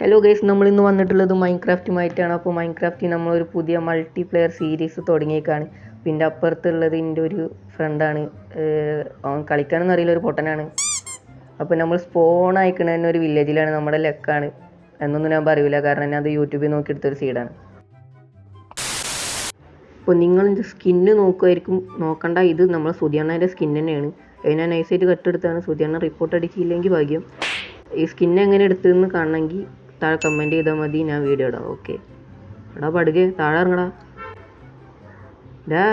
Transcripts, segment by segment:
Hello guys നമ്മൾ ഇന്ന് വന്നിട്ടുള്ളത് മൈൻക്രാഫ്റ്റുമായിട്ടാണ് അപ്പോൾ മൈൻക്രാഫ്റ്റിൽ നമ്മളൊരു പുതിയ മൾട്ടി പ്ലെയർ സീരീസ് തുടങ്ങിയേക്കാണ്. പിന്നെ അപ്പുറത്തുള്ളത് എന്റെ ഒരു ഫ്രണ്ടാണ് അവൻ കളിക്കാനൊന്നും അറിയില്ല ഒരു പൊട്ടനാണ്. അപ്പോൾ നമ്മൾ സ്പോൺ അയക്കണ തന്നെ ഒരു വില്ലേജിലാണ് നമ്മുടെ ലെക്കാണ്. എന്നൊന്നും ഞാൻ പറയില്ല കാരണം ഞാൻ അത് യൂട്യൂബിൽ നോക്കിയെടുത്തൊരു സീഡാണ് അപ്പോൾ നിങ്ങൾ സ്കിന്ന് നോക്കുമായിരിക്കും നോക്കണ്ട ഇത് നമ്മളെ സുധിയണ്ണന്റെ സ്കിൻ തന്നെയാണ്. അതിനെ നൈസായിട്ട് കട്ടെടുത്താണ് സുധിയണ്ണ റിപ്പോർട്ട് അടിച്ചില്ലെങ്കിൽ ഭാഗ്യം. ഈ സ്കിൻ എങ്ങനെ എടുത്തതെന്ന് കാണണമെങ്കിൽ താഴെ കമന്റ് ചെയ്താൽ മതി ഞാൻ വീഡിയോ ഇടാം. ഓക്കെ എടാ പടുകെ താഴെ ഇറങ്ങടാ. ഡാ.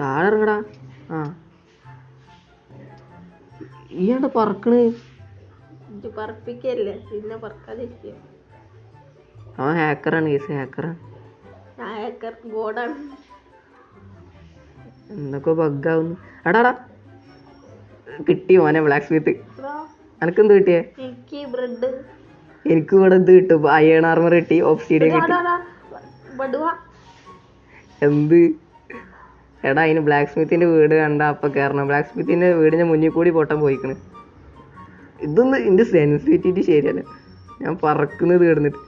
താഴെ ഇറങ്ങടാ. ആ. ഈ എന്താ പറക്കണ് പറപ്പിക്കല്ലേ? പിന്നെ പറക്കാതിരിക്കുക. അവൻ ഹാക്കറാണ് കേസ് ഹാക്കറാണ് നായക്കർ ബോർഡാണ് എന്തൊക്കെ ബഗ്ഗാവുന്നു എടാടാ കിട്ടി മോനെ ബ്ലാക്ക് സ്മിത്ത് എനക്കെന്ത് കിട്ടിയേ? എനിക്ക് ബ്രെഡ്. എനിക്ക് ഇവിടെ എന്ത് കിട്ടും? അയൺ ആർമർ കിട്ടി ഓപ്സീഡിയൻ കിട്ടി. എന്ത്? എടാ അതിന് ബ്ലാക്ക് സ്മിത്തിന്റെ വീട് കണ്ട അപ്പൊ കയറണം ബ്ലാക്ക് സ്മിത്തിന്റെ വീടിന്റെ മുന്നിൽ കൂടി പൊട്ടം പോയിക്കണ്. ഇതൊന്നും ഇന്റെ സെൻസിറ്റിവിറ്റി ശരിയല്ല. ഞാൻ പറക്കുന്നത് കിടന്നിട്ട്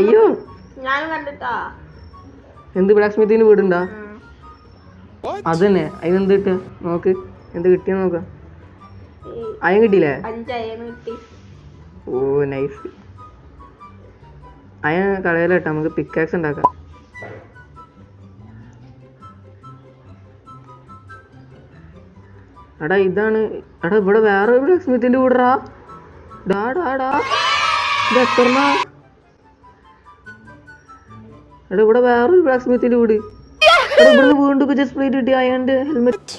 അയ്യോ. എന്ത് ബ്ലാക്ക് സ്മിത്തിന്റെ വീടുണ്ടാ അതന്നെ. തന്നെ അതിനെന്ത് കിട്ടുക? നോക്ക്. എന്ത് കിട്ടിയ നോക്കാം. അയൻ കിട്ടിയില്ലേ? ഓ നൈസ് അയൻ കളയലട്ടോ നമുക്ക് പിക്കാക്സ് ഉണ്ടാക്കാം. എടാ ഇതാണ് എടാ ഇവിടെ വേറെ ഒരു ബ്ലാക്ക് സ്മിത്തിന്റെ വീടറാ ഡാ ഡാ ഡാ. ഇത് എത്രണ്ണ? എടാ ഇവിടെ വേറൊരു ബ്ലാക്ക് സ്മിത്തിന്റെ വീട് ഇവിടെ വീണ്ടും ജസ്റ്റ് പ്ലേറ്റ് കിട്ടി അയാണ്ട് helmet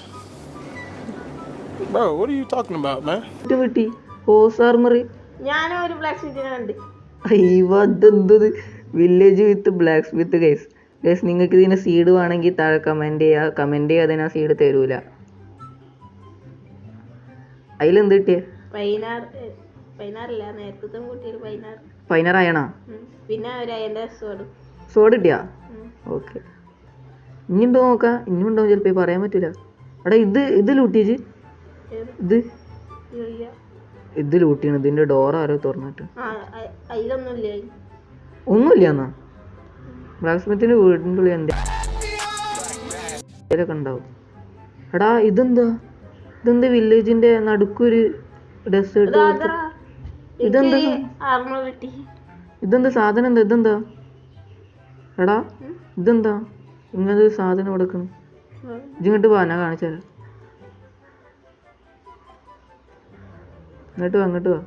Bro, what are you talking about, man? കിട്ടി. ഹോസ് ആർമറി ഞാനും ഒരു ബ്ലാക്ക് സ്മിത്തിനെ കണ്ട്. അയ്യോ അതെന്തത് village with blacksmith guys guys നിങ്ങൾക്ക് ഇതിന് സീഡ് വേണമെങ്കിൽ താഴെ കമന്റ് ചെയ്യുക കമന്റ് ചെയ്യാതെ ഞാൻ സീഡ് തരൂല. അതിലെന്ത് കിട്ടിയേ? പതിനാറ് ഏ, പതിനാറില്ല നേരത്തെ കൂട്ടിയൊരു അയണാ. പിന്നെ ഒരു അയന്റെ സോഡ് സോഡ് കിട്ടിയാ? ഓക്കെ ഇനിയുണ്ടോ നോക്കാം. ഇനിയുണ്ടോ ചിലപ്പോൾ പറയാൻ പറ്റൂല. എടാ ഇത് ഇത് ലൂട്ടിച്ച് ഇത്? ഇത് ലൂട്ടിയാണ് ഇതിന്റെ ഡോർ ആരോ തുറന്നിട്ട്. ഒന്നുമില്ല എന്നാ ബ്ലാക്ക് സ്മിത്തിന്റെ വീടിന്റെ ഉള്ളിൽ എന്തെങ്കിലുമൊക്കെ ഉണ്ടാവും. എടാ ഇതെന്താ? ഇതെന്ത് വില്ലേജിന്റെ നടുക്കൊരു ഡെസേർട്ട് ഇതെന്താ ഇതെന്താ സാധനം എന്താ? ഇതെന്താ? എടാ ഇതെന്താ? ഇങ്ങനത്തെ സാധനം കൊടുക്കണം ഇതിങ്ങോട്ട് ഇങ്ങോട്ട് വാ ഞാൻ കാണിച്ചുതരാം. ഇങ്ങോട്ട് വാ ഇങ്ങോട്ട് വാ.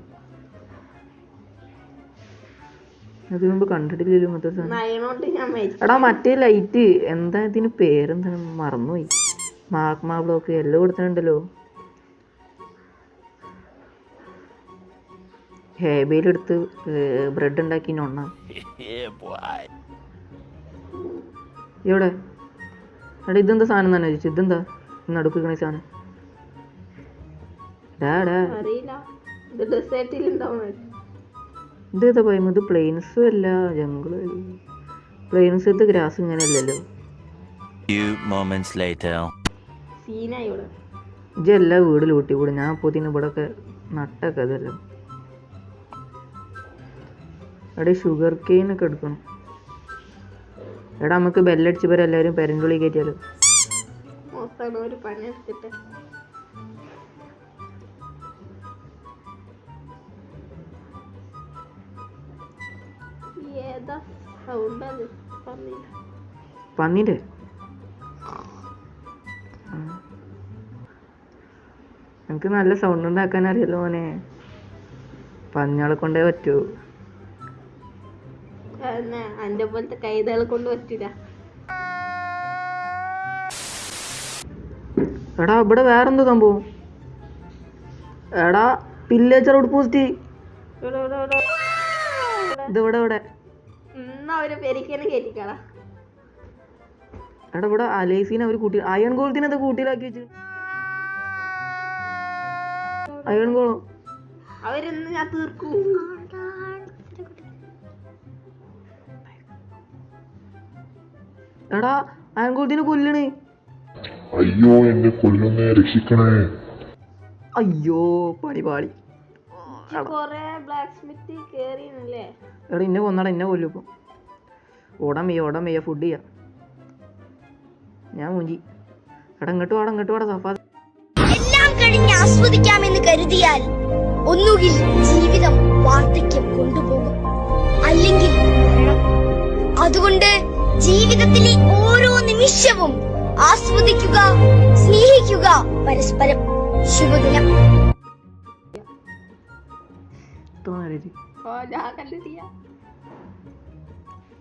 അത് മുമ്പ് കണ്ടിട്ടില്ലല്ലോ മൊത്തം എടാ മറ്റേ ലൈറ്റ്. എന്താ ഇതിന് പേരെന്താണ്? മറന്നുപോയി. മാഗ്മ ബ്ലോക്ക് എല്ലാം കൊടുത്തിട്ടുണ്ടല്ലോ. ഹേബയിലെടുത്ത് ബ്രെഡ് ഉണ്ടാക്കി നൊണ്ണ എവിടെ? എടാ ഇതെന്താ സാധനം തന്നെ ചോദിച്ചു? ഇതെന്താ? നടുക്കുന്ന സാധനം. ഡാ ഡാ ഇത് ഡെസേർട്ടിൽ ഉണ്ടാവുന്നത് ഇതേതാ പറയുമ്പോൾ ഇത് പ്ലെയിൻസും അല്ല ജംഗിൾ പ്ലെയിൻസത്തെ ഗ്രാസ് ഇങ്ങനെ അല്ലല്ലോ Few moments later. സീനായി ഇവിടെ ഇജ്ജ എല്ലാ വീട് ലൂട്ടി കൂടെ ഞാൻ പൊതിന് ഇതിന് ഇവിടെ ഒക്കെ നട്ടൊക്കെ അതല്ലോ എടാ ഷുഗർ കെയിൻ ഒക്കെ എടുക്കണം. എടാ നമുക്ക് ബെല്ലടിച്ച് പോരാ എല്ലാവരും പെരണ്ടുള്ളി കയറ്റിയാലോ? ഒരു പണി എടുത്തിട്ട്. ഏതാ സൗണ്ട് അത് പറഞ്ഞില്ല പന്നീന്റെ എനിക്ക് നല്ല സൗണ്ട് ഉണ്ടാക്കാൻ അറിയാലോ മോനെ. പന്നികളെ കൊണ്ടേ പറ്റൂ. എന്റെ പോലത്തെ കൈതകളെ കൊണ്ട് പറ്റൂല. എടാ ഇവിടെ വേറെന്തോ സംഭവം? എടാ പില്ലേച്ചർ ഉടുപ്പൂസ്റ്റി പോസ്റ്റ് ഇവിടെ ഇവിടെ ഇവിടെ ഇവിടെ ഇവിടെ. ഇന്ന് അവർ പെരിക്കനെ എടാ ഇവിടെ അലേസിനെ അവർ കൂട്ടി അയൺ ഗോളത്തിനെ അത് കൂട്ടിയിലാക്കി വെച്ചു? അയൺ ഗോളോ? അവരെന്ന് ഞാൻ തീർക്കും. എടാ അയൺ ഗോളത്തിനെ കൊല്ലണേ. അയ്യോ എന്നെ കൊല്ലുന്നേ രക്ഷിക്കണേ. അയ്യോ പണി പാളി. കൊറേ ബ്ലാക്ക് സ്മിത്തി കേറിയല്ലേ എടാ ഇന്നെ കൊന്നടാ ഇന്നെ കൊല്ലും ഇപ്പം. ഓടാൻ വയ്യ ഓടാൻ വയ്യ ഫുഡ് ചെയ്യാം. ഞാൻ മുഞ്ചി. എടാ ഇങ്ങോട്ട് വാടാ ഇങ്ങോട്ട് വാടാ സഫാ എല്ലാം കഴിഞ്ഞ് ആസ്വദിക്കാമെന്ന് കരുതിയാൽ ഒന്നുകിൽ ജീവിതം വാർദ്ധക്യം കൊണ്ടുപോകും. അല്ലെങ്കിൽ അതുകൊണ്ട് ജീവിതത്തിലെ ഓരോ നിമിഷവും ആസ്വദിക്കുക സ്നേഹിക്കുക പരസ്പരം ശുഭദിനം. തോന്നരുത് ഓ ഞാൻ കണ്ടിട്ടില്ല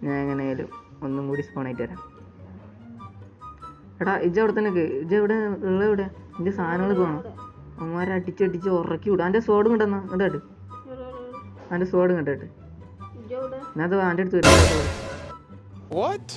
ഞാൻ എങ്ങനെയായാലും ഒന്നും കൂടി സ്പോൺ ആയിട്ട് വരാം. എടാ ഇജ്ജ് അവിടെ തന്നെ ഇജ്ജ് എവിടെ? ഉള്ള എവിടെ? ഇന്റെ സാധനങ്ങൾ പോകണം അമ്മമാരെ അടിച്ചടിച്ച് ഉറക്കി വിടും. അന്റെ സോഡ് കിട്ടുന്ന കണ്ടു അന്റെ സോഡ് കണ്ടു ഞാൻ അത് എന്റെ അടുത്ത് വരും. What?